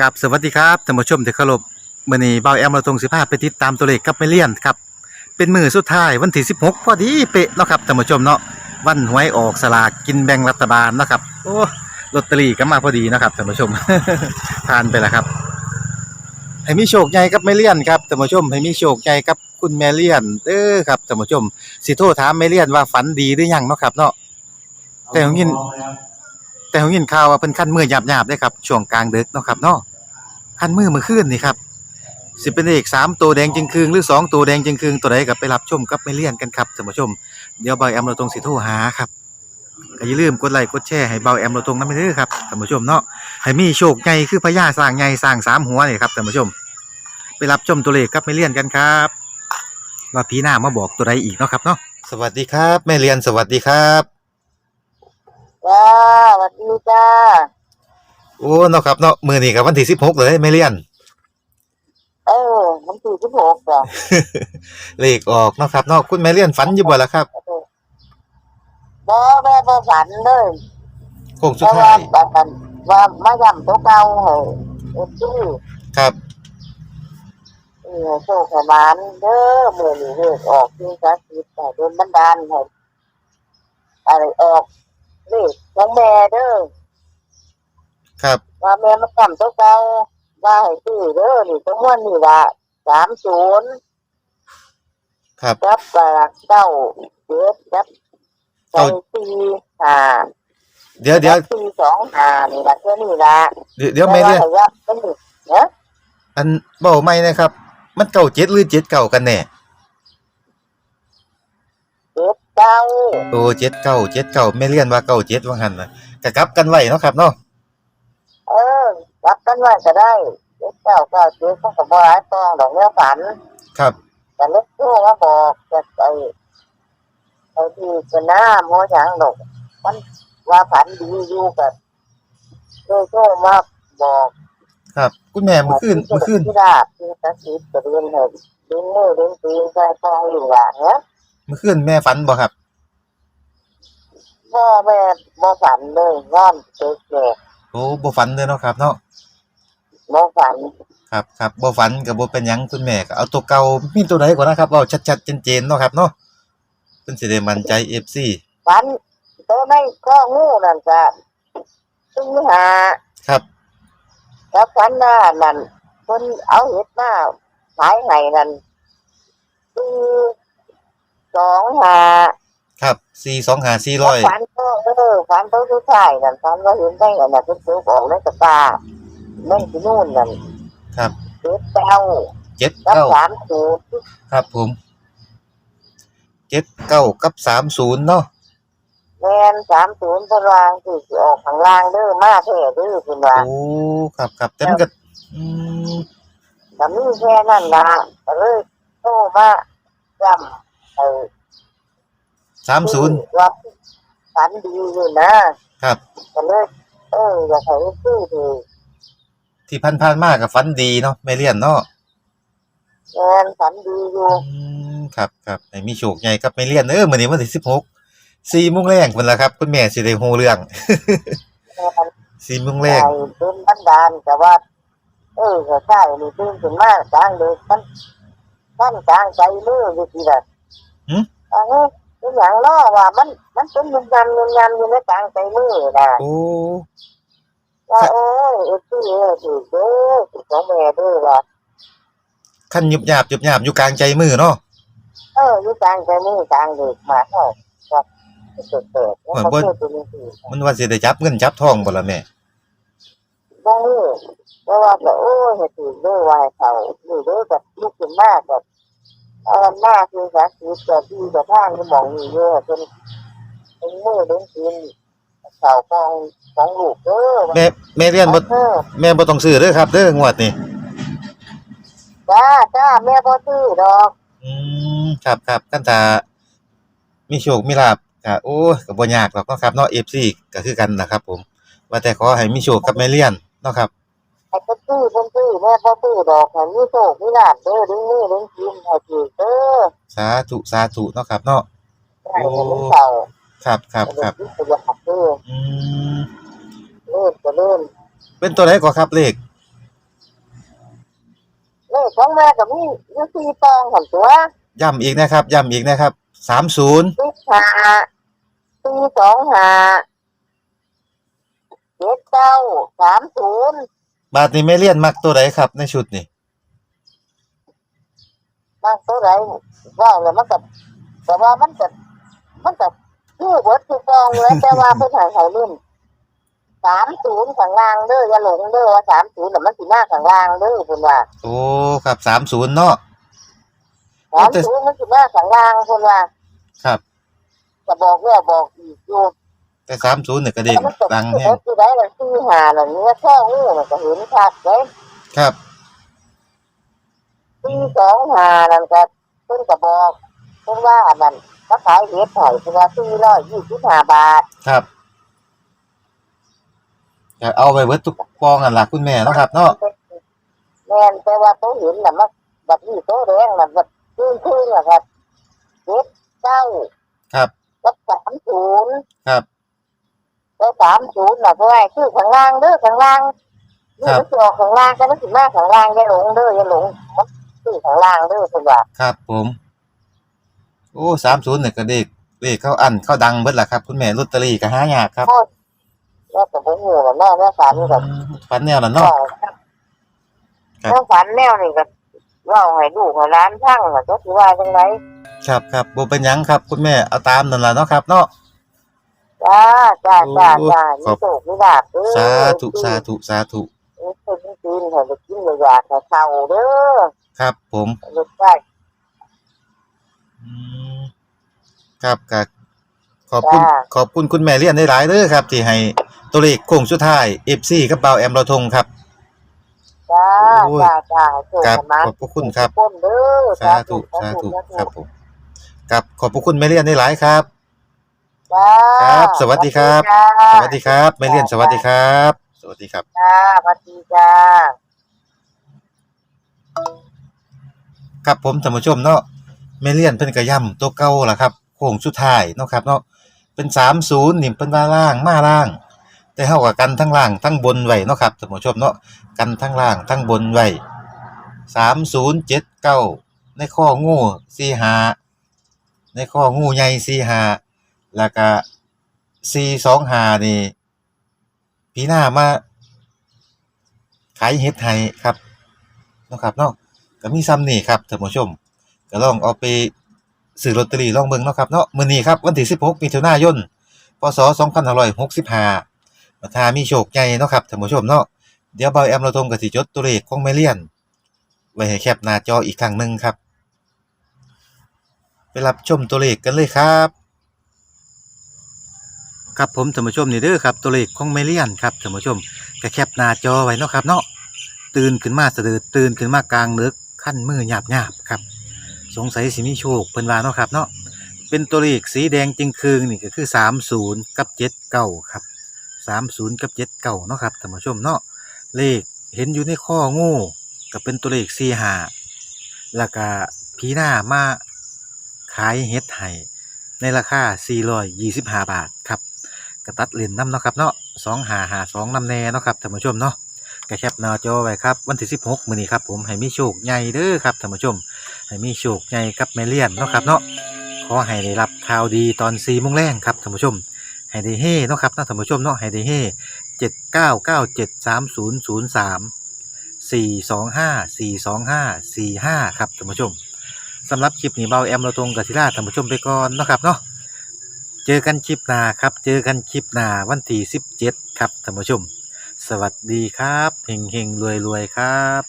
กับสวัสดีครับท่านผู้ชมที่เคารพมื้อนี้เบาแอมเราตรงสิพาไปติดตามตัวเลขกับไม่เลี่ยนครับ เป็นมือสุดท้ายวันที่16พอดีเป๊ะเนาะครับท่านผู้ชมเนาะวันหวยออกสลากกินแบ่งรัฐบาลเนาะครับโอ้ลอตเตอรี่ก็มาพอดีนะครับท่านผู้ชมผ่านไปแล้วครับ ให้มีโชคใหญ่กับแม่เลี่ยนครับท่านผู้ชมให้มีโชคใหญ่กับคุณแม่เลี่ยนเด้อครับท่านผู้ชมสิโทรถามแม่เลี่ยนว่าฝันดีหรือยังเนาะครับเนาะแต่ผมยิน แต่ผมยินข่าวว่าเพิ่นคันมือหยาบๆได้ครับช่วงกลางดึกเนาะครับเนาะคันมือมื้อคืนนี่ครับสิเป็นเลขสามตัวแดงจึงคืงหรือสองตัวแดงจึงคืงตัวใดก็ไปรับชมกับไม่เลี่ยนกันครับท่านผู้ชมเดี๋ยวเบาแอมเราตรงสิโทรหาครับก็อย่าลืมกดไลค์กดแชร์ให้เบาแอมเราตรงนำไปเด้อครับท่านผู้ชมเนาะให้มีโชคใหญ่คือพญาสร้างใหญ่สร้างสามหัวนี่ครับท่านผู้ชม ไปรับชมตัวเลขกับไม่เลี่ยนกันครับว่าผีหน้ามาบอกตัวใดอีกเนาะครับเนาะสวัสดีครับแม่เลี่ยนสวัสดีครับ จ้าสวัสดีจ้าโอ้เนาะครับเนาะมื้อนี้ก็วันที่16เลยแม่เลี่ยน เออมันสี่สิบหกจ้ะเลขออกเนาะครับเนาะคุณแม่เลี่ยนฝันอยู่บ่ล่ะครับบ่แม่บ่ฝันเลยโค้งเพสุดราะท้าว่ายแบบนั้นว่ามาย่ำตัวเก่าให้เอ็นจี้ครับ เออโชคให้หมานเด้อมื้อนี้เลขออกที่ศักดิ์สิทธิ์แต่โดนบันดาลให้อะไรออก เลขของแม่เด้อครับ ว่าแม่มาย่ำตัวเก่าว่าให้ซื้อเด้อนี่จำนวนนี่ล่ะ30ครับกับแปดเก้าเจ็ดกับสองสี่ห้าเดี๋ยวเดี๋ยวสี่สองห้านี่ละเท่านี้ละเดี๋ยวเดี๋ยวแม่เลี่ยนแต่ว่าเป็นหนึ่งเนาะอันเว้าใหม่นะครับ มันเก่าเจ็ดหรือเจ็ดเก่ากันแน่ เจ็ดเก้าโอ้เจ็ดเก่าเจ็ดเก่าแม่เลี่ยนว่าเก่าเจ็ดว่างั้นน่ะก็กลับกันไว้เนาะครับเนาะเออรับกันไว้ก็ได้เจ็ดเก้าเก้าเจ็ดเขาก็บร้ายตองดอกเนื้อฝัน ครับแต่เล็กโตว่าบอกจะไปไปที่สนามโมช้างดอกมันว่าฝันดีอยู่กับโดยโตมาบอก ครับ คุณแม่เมื่อคืนเมื่อคืนที่ดาบที่สักดิ์สิทธิ์จะเรียนเห็นเรียนมือเรียนตีนใส่ทองอยู่อย่างเนี้ย เมื่อคืนแม่ฝันบ่ครับพ่อแม่บ่ฝันเลยนอนเจ๊แก่โอ้บ่ฝันเลยเนาะครับ เนาะบ่ฝันครับครับบ่ฝันก็บ่เป็นหยังคุณแม่ก็เอาตัวเก่ามีตัวใดก่อนนะครับเว้าชัดๆเจนๆเนาะครับเนาะเพิ่นสิได้มั่นใจ FC ฝันตัวในข้องูนั่นจ้ะซึ่งหาครับ แล้วฝันหน้านั่นคนเอาเห็ดมาขายให้นั่นคือ สองหาครับ425ฝันก็เออฝันตัวสุดท้ายนั่นฝันว่าเห็นได้อันนั้นเป็นตัวบอกในกระตาแม่งที่นู่นนั่น4ครับเจ็ดเก้าเจ็ดกับเก้าสามศูนย์ครับผมเจ็ดเก้ากับสามศูนย์เนาะแมนสามศูนย์พลางสี่สิออกข้างล่างเด้อมาแท้เด้อคุณว่าโอ้ครับครับแต่มันก็อืมแต่มีแค่นั้นนะก็เลยโตมาจำ เออสามศูนย์ว่าฝันดีอยู่นะครับ ก็เลยเอออยากให้ซื้อถือที่พันพันมากกับฟันดีเนาะไม่เลี่ยนเนาะแมนฝันดีอยู่อืมครับครับให้มีโชคใหญ่ครับไม่เลี่ยนเออมื้อนี้วันที่สิบหกสี่โมงแรงพุ่นละครับคุณแม่สิได้ฮู้เรื่องแมนสี่โมงใจแรงเป็นบันดาลแต่ว่า เออก็ใช่นี่ตื่นขึ้นมากลางเลยมันมันกลางใจมืออยู่ทีละ หึอันนี้เป็นอย่างน้อว่า มัน มันเป็นยันยันยันยันอยู่ในกลางใจมือนะโอ้ ว่าโอ้ยเอ็ดที่เอ็ดที่เด้อของแม่เด้อว่าคันยุบหยาบยุบหยาบอยู่กลางใจมือเนาะเอออยู่กลางใจมือกลางด็กมาเท่าครับเกิดเกิดแล้วเขาเจอตัวนี้สิมันว่าสิได้จับเงินจับทองบ่ล่ะแม่บ่รู้เพราะว่าแบบโอ้ยเฮ็ดถูกเด้อว่าให้เขานี่เด้อแบบลุกขึ้นมากแบบ ออหน้าคือสักดิ์สิทธิ์จะดีจะทางที่มองนี่เยอะจนเป็นมือเล่นกินเข่าฟองของลูกเด้อแม่แม่เลี่ยนบ่เออแม่บ่ต้องซื้อเด้อครับเด้องวดนี้จ้าจ้าแม่บ่ซื้อดอกอืมครับครับกันถ้ามีโชคมีลาภก็โอ้ก็บ่ยากหรอกเนาะครับเนาะ FC ก็คือกันนะครับ ผม ว่าแต่ขอให้มีโชคกับแม่เลี่ยนเนาะครับ ให้เพิ่นซื้อเพิ่นซื้อแม่บ่ซื้อดอกให้มีโชคมีลาภเด้อดึงมือดึงกินให้ถือเด้อสาธุสาธุเนาะครับเนาะ ให้มันเข่าครับครับครับให้มันประหยัดเด้ออืมเริ่มจะเริ่มเป็นตัวไหนก่อนครับเลขของแม่ก็มีอยู่สี่ปองหั่นตัวย้ำอีกนะครับย้ำอีกนะครับสามศูนย์สิบห้าสี่สองห้าเจ็ดเก้าสามศูนย์ บาทนี้ไม่เลี่ยนมักตัวไหนครับ ในชุดนี่บางตัวไหนว่าแล้วมันก็แต่ว่ามันก็มันก็ชื่อเบิดคือปองเลยแต่ว่าเพิ่นใหายหายรุ่นสามศูนย์ข้างล่างเด้ออย่าหลงเด้อว่าสามศูนย์น่ะมันสิหน้าข้างล่างเด้อเพิ่นว่าโอ้ครับสามศูนย์เนาะสามศูนย์มันสิหน้าข้างล่างเพิ่นว่าครับ จะบอกแล้วบอกอีกอยู่ แต่สามศูนย์เนี่ยกระเด็นมันก็ดังคือแห้งคือได้ละสี่ห้าน่ะเนื้อแค่งูมันก็เห็นชัดเลยครับสี่สองห้านั่นก็เพิ่นก็บอกเพิ่นว่าอันนั้นมาขายเห็ดไห่เพิ่นว่าสี่ร้อยยี่สิบห้าบาทครับจะเอาไปเบิดทุกปองกันล่ะคุณแม่เนาะครับ เนาะแม่นแต่ว่าตัวเห็นน่ะมันแบบนี้ตัวแดงน่ะแบบครึ่งๆอะครับเจ็ดเก้าครับกับสามศูนย์ครับ แล้วสามศูนย์น่ะเพราะว่าชื่อข้างล่างเด้อข้างล่างนี่มันสิออกข้างล่างก็มันสิมาข้างล่างอย่าหลงเด้ออย่าหลงมันชื่อข้างล่างเด้อเพิ่นว่าครับผมโอ้สามศูนย์เนี่ยกระเด็กเลขเข้าอันเข้าดังเบิดล่ะครับ คุณแม่ลอตเตอรี่ก็หายากครับแล้วแต่ผมหูว่าแม่แม่ฝันแบบฝันแนวนั้นก็เนาะครับแม่ฝันแนวนี่ก็เว่าให้ลูกให้ร้านช่างน่ะก็สิว่าจังไดครับครับบ่เป็นหยังครับ คุณแม่เอาตามนั่นล่ะเนาะครับเนาะ จ้าจ้าจ้าจ้าขอบมีโชคมีลาภเด้อสาธุสาธุสาธุมีคนกินให้ได้กินได้อยากให้เฒ่าเด้อครับผมลูกชายอืมครับก็ขอบคุณจ้า ขอบคุณคุณแม่เลี้ยนได้หลายเด้อครับที่ให้ตัวเลขโค้งสุดท้าย FC กับเบาแอมเราทงครับ จ้าโอ้ย จ้าจ้าให้โชคครับให้มาขอบพระคุณครับทุกคนเด้อสาธุสาธุครับผมครับขอบพระคุณแม่เลี้ยนได้หลายครับ จ้าครับ สวัสดีครับจ้าสวัสดีครับแม่เลี้ยนสวัสดีครับ สวัสดีครับ จ้าสวัสดีจ้าครับผมท่านผู้ชมเนาะแม่เลียนเพิ่นก็ย่ำตัวเก่าล่ะครับโค้งสุดท้ายเนาะครับเนาะเป็น30นี่เพิ่นว่าล่างมาล่าง แต่เฮาก็กันทั้งล่างทั้งบนไว้เนาะครับท่านผู้ชมเนาะกันทั้งล่างทั้งบนไว้3079ในข้องู45ในข้องูใหญ่45 แล้วก็425นี่พี่หน้ามาขายเฮ็ดให้ครับเนาะครับเนาะก็มีซ้ำนี่ครับท่านผู้ชมก็ลองเอาไปซื้อลอตเตอรี่ลองเบิ่งเนาะครับเนาะมื้อนี้ครับวันที่16มิถุนายนพศ2565มาทามีโชคใหญ่เนาะครับท่านผู้ชมเนาะเดี๋ยวเบาแอมเราทงก็สิจดตัวเลขของแม่เลียน ไว้ให้แคปหน้าจออีกครั้งหนึ่งครับ ไปรับชมตัวเลขกันเลยครับ ครับผมท่านผู้ชมนี่เด้อครับตัวเลขของแม่เลียนครับท่านผู้ชมก็แคปหน้าจอไว้เนาะครับเนาะตื่นขึ้นมาสะดือตื่นขึ้นมากลางดึกขั้นมือหยาบหยาบครับ สงสัยสิมีโชคเพิ่นว่าเนาะครับเนาะเป็นตัวเลขสีแดงจึงคืงนี่ก็คือ 30 กับ 79 ครับ 30 กับ 79เนาะครับท่านผู้ชมเนาะเลขเห็นอยู่ในข้องูก็เป็นตัวเลข45แล้วก็พีหน้ามาขายเฮ็ดให้ในราคา425 บาทครับ กระตัดเลนน้ำเนาะครับเนาะ2552นำแน่เนาะครับท่านผู้ชมเนาะก็แคปหน้าจอไว้ครับวันที่16มื้อนี้ครับผมให้มีโชคใหญ่เด้อครับท่านผู้ชมให้มีโชคใหญ่กับแม่เลี่ยนเนาะครับเนาะขอให้ได้รับข่าวดีตอน4โมงแรงครับท่านผู้ชมให้ได้เฮเนาะครับท่านผู้ชมเนาะให้ได้เฮ79973003 425 425 45ครับท่านผู้ชมสำหรับคลิปนี้เบาแอมเราตรงกับศิลาท่านผู้ชมไปก่อนเนาะครับเนาะ เจอกันคลิปหน้าครับ เจอกันคลิปหน้าวันที่17 ครับท่านผู้ชม สวัสดีครับเฮงเฮงรวยรวยครับ